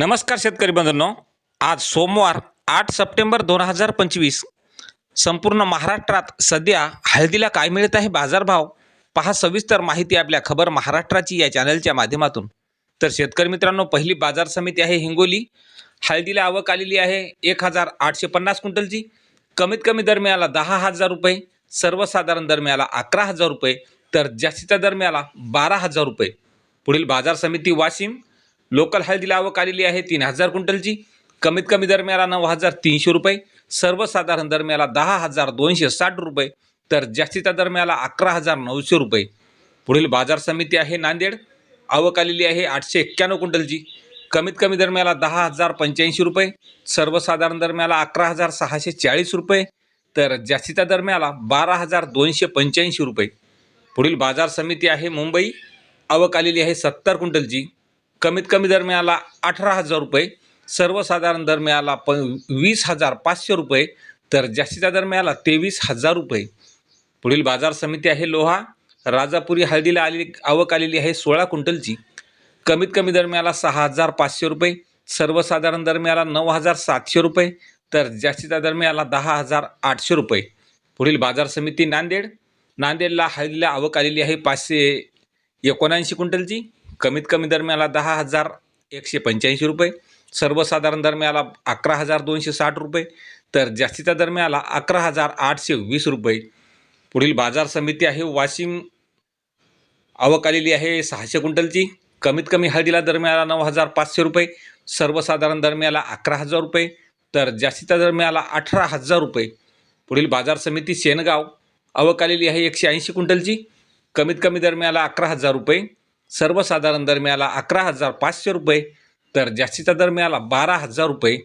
नमस्कार शेतकरी बंधूंनो. आज सोमवार आठ सप्टेंबर दोन हजार पंचवीस. संपूर्ण महाराष्ट्रात सध्या हळदीला काय मिळत आहे बाजारभाव पहा सविस्तर माहिती आपल्या खबर महाराष्ट्राची या चॅनलच्या माध्यमातून. तर शेतकरी मित्रांनो पहिली बाजार समिती आहे हिंगोली. हळदीला आवक आलेली आहे एक हजार आठशे पन्नास क्विंटलची. कमीत कमी दर मिळाला दहा हजार रुपये सर्वसाधारण दर मिळाला अकरा हजार रुपये तर जास्तीचा दर मिळाला बारा हजार रुपये. पुढील बाजार समिती वाशिम लोकल हळदीला आवक आलेली आहे तीन हजार क्विंटलची. कमीत कमी दरम्याला नऊ हजार तीनशे रुपये. सर्वसाधारण दरम्याला दहा हजार दोनशे साठ रुपये. तर जास्तीच्या दरम्याला अकरा हजार नऊशे रुपये. पुढील बाजार समिती आहे नांदेड. आवक आलेली आहे आठशे एक्क्याण्णव क्विंटलची. कमीत कमी दरम्याला दहा हजार पंच्याऐंशी रुपये. सर्वसाधारण दरम्याला अकरा हजार सहाशे चाळीस रुपये. तर जास्तीचा दरम्याला बारा हजार दोनशे पंच्याऐंशी रुपये. पुढील बाजार समिती आहे मुंबई. आवक आलेली आहे सत्तर क्विंटलची. कमीत कमी दर मिळाला अठरा हजार रुपये सर्वसाधारण दर मिळाला प वीस हजार पाचशे रुपये तर जास्तीचा दर मिळाला तेवीस हजार रुपये. पुढील बाजार समिती आहे लोहा राजापुरी हळदीला आली आवक आलेली आहे सोळा क्विंटलची. कमीत कमी दर मिळाला सहा हजार पाचशे रुपये सर्वसाधारण दर मिळाला नऊ हजार सातशे रुपये तर जास्तीचा दर मिळाला दहा हजार आठशे रुपये. पुढील बाजार समिती नांदेड नांदेडला हळदीला आवक आलेली आहे पाचशे एकोणऐंशी क्विंटलची. कमीत कमी दर मिळाला दहा हजार एकशे पंच्याऐंशी रुपये. सर्वसाधारण दर मिळाला अकरा हजार दोनशे साठ रुपये. तर जास्तीचा दर मिळाला अकरा हजार आठशे वीस रुपये. पुढील बाजार समिती आहे वाशिम आवक आलेली आहे सहाशे क्विंटलची. कमीत कमी हळदीला दर मिळाला नऊ हजार पाचशे रुपये. सर्वसाधारण दर मिळाला अकरा हजार रुपये. तर जास्तीचा दर मिळाला अठरा हजार रुपये. पुढील बाजार समिती शेनगाव आवक आलेली आहे एकशे ऐंशी क्विंटलची. कमीत कमी दर मिळाला अकरा हजार रुपये. सर्वसाधारण दर मिळाला अकरा हजार पाचशे रुपये तर जास्तीचा दर मिळाला बारा हजार रुपये.